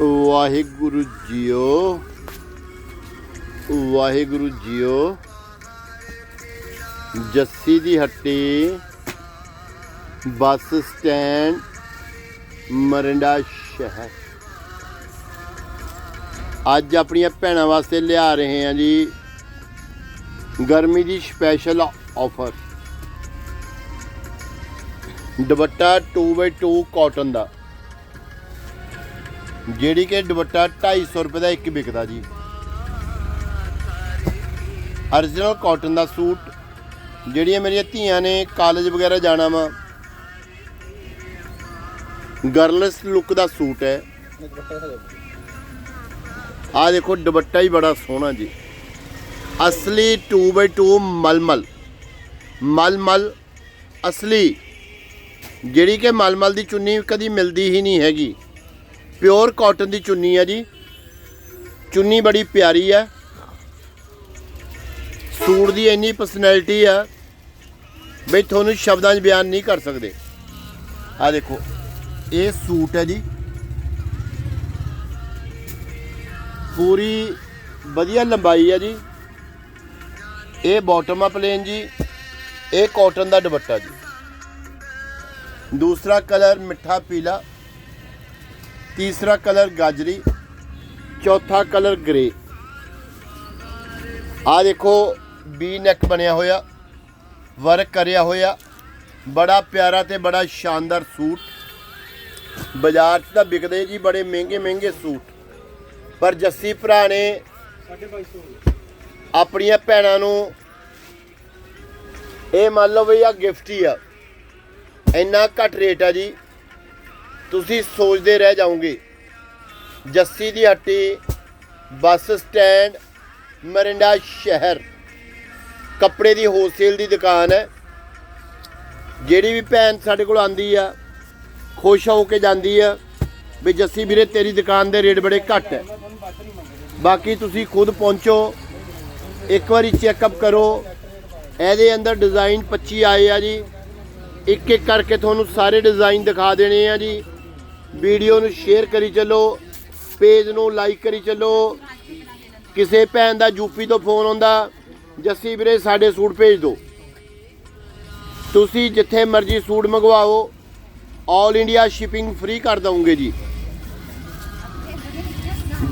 ਵਾਹਿਗੁਰੂ ਜੀਓ ਵਾਹਿਗੁਰੂ ਜੀਓ। ਜੱਸੀ ਦੀ ਹੱਟੀ, ਬੱਸ ਸਟੈਂਡ, ਮਰਿੰਡਾ ਸ਼ਹਿਰ। ਅੱਜ ਆਪਣੀਆਂ ਭੈਣਾਂ ਵਾਸਤੇ ਲਿਆ ਰਹੇ ਹਾਂ ਜੀ, ਗਰਮੀ ਦੀ special offer dupatta 2x2 cotton ਦਾ। ਜਿਹੜੀ ਕਿ ਦੁਪੱਟਾ 250 ਰੁਪਏ ਦਾ ਇੱਕ ਵਿਕਦਾ ਜੀ। ਅਰੀਜਨਲ ਕਾਟਨ ਦਾ ਸੂਟ, ਜਿਹੜੀਆਂ ਮੇਰੀਆਂ ਧੀਆਂ ਨੇ ਕਾਲਜ ਵਗੈਰਾ ਜਾਣਾ ਵਾ। ਗਰਲਸ ਲੁੱਕ ਦਾ ਸੂਟ ਹੈ। ਆ ਦੇਖੋ, ਦੁਪੱਟਾ ਹੀ ਬੜਾ ਸੋਹਣਾ ਜੀ। ਅਸਲੀ 2x2 ਮਲਮਲ। ਮਲਮਲ, ਅਸਲੀ। ਜਿਹੜੀ ਕਿ ਮਲਮਲ ਦੀ ਚੁੰਨੀ ਕਦੀ ਮਿਲਦੀ ਹੀ ਨਹੀਂ ਹੈਗੀ। ਪਿਓਰ ਕਾਟਨ ਦੀ ਚੁੰਨੀ ਹੈ ਜੀ। ਚੁੰਨੀ ਬੜੀ ਪਿਆਰੀ ਹੈ ਸੂਟ ਦੀ ਇੰਨੀ ਪਰਸਨੈਲਿਟੀ ਆ ਬਈ ਤੁਹਾਨੂੰ ਸ਼ਬਦਾਂ 'ਚ ਬਿਆਨ ਨਹੀਂ ਕਰ ਸਕਦੇ। ਆ ਦੇਖੋ, ਇਹ ਸੂਟ ਹੈ ਜੀ। ਪੂਰੀ ਵਧੀਆ ਲੰਬਾਈ ਹੈ ਜੀ। ਇਹ ਬਾਟਮ ਆ ਪਲੇਨ ਜੀ। ਇਹ ਕਾਟਨ ਦਾ ਦੁਪੱਟਾ ਜੀ। ਦੂਸਰਾ ਕਲਰ ਮਿੱਠਾ ਪੀਲਾ। ਤੀਸਰਾ ਕਲਰ ਗਾਜਰੀ, ਚੌਥਾ ਕਲਰ ਗ੍ਰੇ। ਆ ਦੇਖੋ ਵੀ ਨੈਕ ਬਣਿਆ ਹੋਇਆ, ਵਰਕ ਕਰਿਆ ਹੋਇਆ, ਬੜਾ ਪਿਆਰਾ ਤੇ ਬੜਾ ਸ਼ਾਨਦਾਰ ਸੂਟ। ਬਾਜ਼ਾਰ 'ਚ ਤਾਂ ਵਿਕਦੇ ਜੀ ਬੜੇ ਮਹਿੰਗੇ ਮਹਿੰਗੇ ਸੂਟ। ਪਰ ਜੱਸੀ ਭਰਾ ਨੇ ਆਪਣੀਆਂ ਭੈਣਾਂ ਨੂੰ ਇਹ ਮੰਨ ਲਓ ਵੀ ਆ ਗਿਫਟ ਹੀ ਆ। ਇੰਨਾ ਘੱਟ ਰੇਟ ਆ ਜੀ। ਤੁਸੀਂ ਸੋਚਦੇ ਰਹਿ ਜਾਓਗੇ। ਜੱਸੀ ਦੀ ਹੱਟੀ, ਬੱਸ ਸਟੈਂਡ, ਮਰਿੰਡਾ ਸ਼ਹਿਰ। ਕੱਪੜੇ ਦੀ ਹੋਲਸੇਲ ਦੀ ਦੁਕਾਨ ਹੈ। ਜਿਹੜੀ ਵੀ ਭੈਣ ਸਾਡੇ ਕੋਲ ਆਂਦੀ ਆ, ਖੁਸ਼ ਹੋ ਕੇ ਜਾਂਦੀ ਆ, ਵੀ ਜੱਸੀ ਵੀਰੇ, ਤੇਰੀ ਦੁਕਾਨ ਦੇ ਰੇਟ ਬੜੇ ਘੱਟ ਹੈ। ਬਾਕੀ ਤੁਸੀਂ ਖੁਦ ਪਹੁੰਚੋ, ਇੱਕ ਵਾਰੀ ਚੈੱਕਅਪ ਕਰੋ। ਇਹਦੇ ਅੰਦਰ ਡਿਜ਼ਾਈਨ 25 ਆਏ ਆ ਜੀ। ਇੱਕ ਇੱਕ ਕਰਕੇ ਤੁਹਾਨੂੰ ਸਾਰੇ ਡਿਜ਼ਾਈਨ ਦਿਖਾ ਦੇਣੇ ਆ ਜੀ। ਵੀਡੀਓ ਨੂੰ ਸ਼ੇਅਰ ਕਰੀ ਚੱਲੋ, ਪੇਜ ਨੂੰ ਲਾਈਕ ਕਰੀ ਚੱਲੋ। ਕਿਸੇ ਭੈਣ ਦਾ ਯੂਪੀ ਤੋਂ ਫੋਨ ਆਉਂਦਾ, ਜੱਸੀ ਵੀਰੇ, ਸਾਡੇ ਸੂਟ ਭੇਜ ਦਿਓ। ਤੁਸੀਂ ਜਿੱਥੇ ਮਰਜ਼ੀ ਸੂਟ ਮੰਗਵਾਓ 올 ਇੰਡੀਆ ਸ਼ਿਪਿੰਗ ਫ੍ਰੀ ਕਰ ਦਵਾਂਗੇ ਜੀ।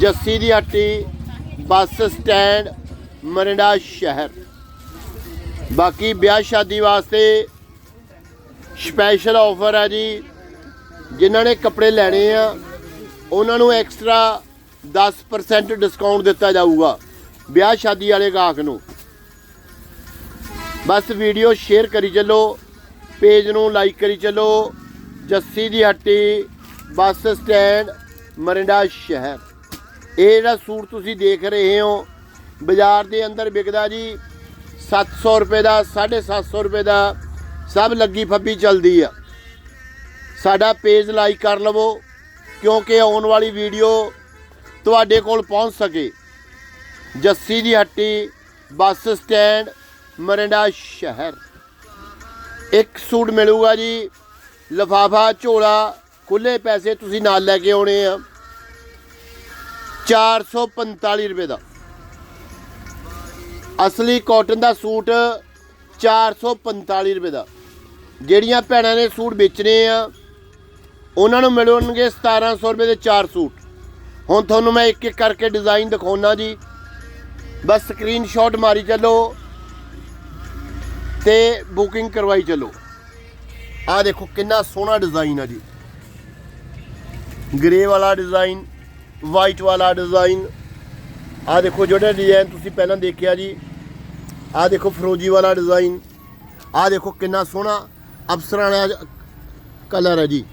ਜੱਸੀ ਦੀ ਹੱਟੀ, ਬੱਸ ਸਟੈਂਡ, ਮਰਿੰਡਾ ਸ਼ਹਿਰ। ਬਾਕੀ ਵਿਆਹ ਸ਼ਾਦੀ ਵਾਸਤੇ ਸਪੈਸ਼ਲ ਆਫਰ ਹੈ ਜੀ। ਜਿਨ੍ਹਾਂ ਨੇ ਕੱਪੜੇ ਲੈਣੇ ਆ, ਉਹਨਾਂ ਨੂੰ ਐਕਸਟਰਾ 10% ਡਿਸਕਾਊਂਟ ਦਿੱਤਾ ਜਾਊਗਾ ਵਿਆਹ ਸ਼ਾਦੀ ਵਾਲੇ ਗਾਹਕ ਨੂੰ। ਬਸ ਵੀਡੀਓ ਸ਼ੇਅਰ ਕਰੀ ਚੱਲੋ ਪੇਜ ਨੂੰ ਲਾਈਕ ਕਰੀ ਚੱਲੋ, ਜੱਸੀ ਦੀ ਹੱਟੀ, ਬੱਸ ਸਟੈਂਡ ਮਰਿੰਡਾ ਸ਼ਹਿਰ। ਇਹ ਜਿਹੜਾ ਸੂਟ ਤੁਸੀਂ ਦੇਖ ਰਹੇ ਹੋ, ਬਾਜ਼ਾਰ ਦੇ ਅੰਦਰ ਵਿਕਦਾ ਜੀ 700 ਰੁਪਏ ਦਾ 750 ਰੁਪਏ ਦਾ, ਸਭ ਲੱਗੀ ਫੱਬੀ ਚੱਲਦੀ ਆ। ਸਾਡਾ ਪੇਜ ਲਾਈਕ ਕਰ ਲਵੋ, ਕਿਉਂਕਿ ਆਉਣ ਵਾਲੀ ਵੀਡੀਓ ਤੁਹਾਡੇ ਕੋਲ ਪਹੁੰਚ ਸਕੇ। ਜੱਸੀ ਦੀ ਹੱਟੀ, ਬੱਸ ਸਟੈਂਡ, ਮਰਿੰਡਾ ਸ਼ਹਿਰ। ਇੱਕ ਸੂਟ ਮਿਲੂਗਾ ਜੀ, ਲਫਾਫਾ, ਝੋਲਾ ਖੁੱਲੇ ਪੈਸੇ ਤੁਸੀਂ ਨਾਲ ਲੈ ਕੇ ਆਉਣੇ ਆ। 445 ਰੁਪਏ ਦਾ। ਅਸਲੀ ਕਾਟਨ ਦਾ ਸੂਟ 445 ਰੁਪਏ ਦਾ। ਜਿਹੜੀਆਂ ਭੈਣਾਂ ਨੇ ਸੂਟ ਵੇਚਣੇ ਆ ਉਹਨਾਂ ਨੂੰ ਮਿਲਣਗੇ 1700 ਰੁਪਏ ਦੇ ਚਾਰ ਸੂਟ। ਹੁਣ ਤੁਹਾਨੂੰ ਮੈਂ ਇੱਕ ਇੱਕ ਕਰਕੇ ਡਿਜ਼ਾਈਨ ਦਿਖਾਉਣਾ ਜੀ। ਬਸ ਸਕਰੀਨਸ਼ਾਟ ਮਾਰੀ ਚੱਲੋ ਤੇ ਬੁਕਿੰਗ ਕਰਵਾਈ ਚੱਲੋ। ਆ ਦੇਖੋ ਕਿੰਨਾ ਸੋਹਣਾ ਡਿਜ਼ਾਈਨ ਆ ਜੀ। ਗ੍ਰੇ ਵਾਲਾ ਡਿਜ਼ਾਈਨ ਵਾਈਟ ਵਾਲਾ ਡਿਜ਼ਾਈਨ ਆ ਦੇਖੋ ਜਿਹੜਾ ਡਿਜ਼ਾਈਨ ਤੁਸੀਂ ਪਹਿਲਾਂ ਦੇਖਿਆ ਜੀ। ਆ ਦੇਖੋ ਫਰੋਜੀ ਵਾਲਾ ਡਿਜ਼ਾਈਨ ਆ ਦੇਖੋ ਕਿੰਨਾ ਸੋਹਣਾ ਅਫਸਰਾਂ ਵਾਲਾ ਕਲਰ ਹੈ ਜੀ।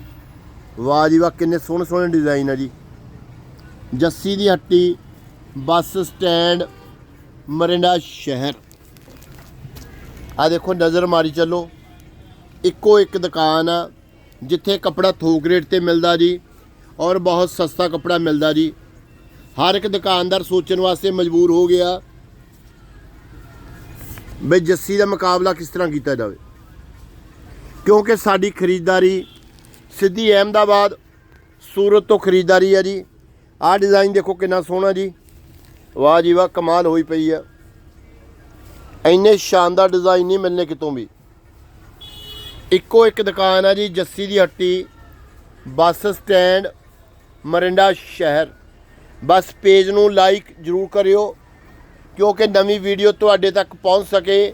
ਵਾਹ ਜੀ ਵਾਹ, ਕਿੰਨੇ ਸੋਹਣੇ ਸੋਹਣੇ ਡਿਜ਼ਾਈਨ ਆ ਜੀ। ਜੱਸੀ ਦੀ ਹੱਟੀ, ਬੱਸ ਸਟੈਂਡ, ਮਰਿੰਡਾ ਸ਼ਹਿਰ। ਆ ਦੇਖੋ, ਨਜ਼ਰ ਮਾਰੀ ਚੱਲੋ। ਇੱਕੋ ਇੱਕ ਦੁਕਾਨ ਆ, ਜਿੱਥੇ ਕੱਪੜਾ ਥੋਕ ਰੇਟ ਤੇ ਮਿਲਦਾ ਜੀ ਔਰ ਬਹੁਤ ਸਸਤਾ ਕੱਪੜਾ ਮਿਲਦਾ ਜੀ। ਹਰ ਇੱਕ ਦੁਕਾਨਦਾਰ ਸੋਚਣ ਵਾਸਤੇ ਮਜਬੂਰ ਹੋ ਗਿਆ ਬਈ ਜੱਸੀ ਦਾ ਮੁਕਾਬਲਾ ਕਿਸ ਤਰ੍ਹਾਂ ਕੀਤਾ ਜਾਵੇ। ਕਿਉਂਕਿ ਸਾਡੀ ਖਰੀਦਦਾਰੀ ਸਿੱਧੀ ਅਹਿਮਦਾਬਾਦ, ਸੂਰਤ ਤੋਂ ਖਰੀਦਦਾਰੀ ਆ ਜੀ। ਆਹ ਡਿਜ਼ਾਈਨ ਦੇਖੋ ਕਿੰਨਾ ਸੋਹਣਾ ਜੀ। ਵਾਹ ਜੀ ਵਾਹ, ਕਮਾਲ ਹੋਈ ਪਈ ਆ। ਇੰਨੇ ਸ਼ਾਨਦਾਰ ਡਿਜ਼ਾਈਨ ਨਹੀਂ ਮਿਲਨੇ ਕਿਤੋਂ ਵੀ। ਇੱਕੋ ਇੱਕ ਦੁਕਾਨ ਆ ਜੀ, ਜੱਸੀ ਦੀ ਹੱਟੀ, ਬੱਸ ਸਟੈਂਡ, ਮਰਿੰਡਾ ਸ਼ਹਿਰ। ਬਸ ਪੇਜ ਨੂੰ ਲਾਈਕ ਜਰੂਰ ਕਰਿਓ, ਕਿਉਂਕਿ ਨਵੀਂ ਵੀਡੀਓ ਤੁਹਾਡੇ ਤੱਕ ਪਹੁੰਚ ਸਕੇ।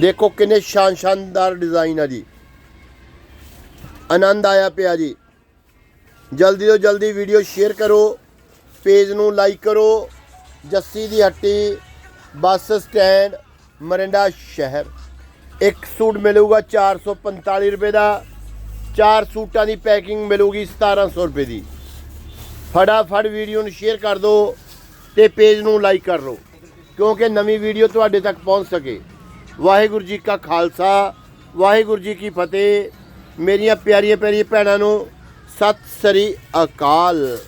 ਦੇਖੋ ਕਿੰਨੇ ਸ਼ਾਨ ਸ਼ਾਨਦਾਰ ਡਿਜ਼ਾਈਨ ਆ ਜੀ। ਆਨੰਦ ਆਇਆ ਪਿਆ ਜੀ। ਜਲਦੀ ਤੋਂ ਜਲਦੀ ਵੀਡੀਓ ਸ਼ੇਅਰ ਕਰੋ ਪੇਜ ਨੂੰ ਲਾਈਕ ਕਰੋ, ਜੱਸੀ ਦੀ ਹੱਟੀ, ਬੱਸ ਸਟੈਂਡ ਮਰਿੰਡਾ ਸ਼ਹਿਰ। ਇੱਕ ਸੂਟ ਮਿਲੂਗਾ 445 ਰੁਪਏ ਦਾ। ਚਾਰ ਸੂਟਾਂ ਦੀ ਪੈਕਿੰਗ ਮਿਲੂਗੀ 1700 ਰੁਪਏ ਦੀ। ਫਟਾਫਟ ਵੀਡੀਓ ਨੂੰ ਸ਼ੇਅਰ ਕਰ ਦਿਓ ਤੇ ਪੇਜ ਨੂੰ ਲਾਈਕ ਕਰ ਲਓ, ਕਿਉਂਕਿ ਨਵੀਂ ਵੀਡੀਓ ਤੁਹਾਡੇ ਤੱਕ ਪਹੁੰਚ ਸਕੇ। ਵਾਹਿਗੁਰੂ ਜੀ ਕਾ ਖਾਲਸਾ, ਵਾਹਿਗੁਰੂ ਜੀ ਕੀ ਫਤਿਹ। ਮੇਰੀਆਂ ਪਿਆਰੀਆਂ ਪਿਆਰੀਆਂ ਭੈਣਾਂ ਨੂੰ ਸਤਿ ਸ੍ਰੀ ਅਕਾਲ।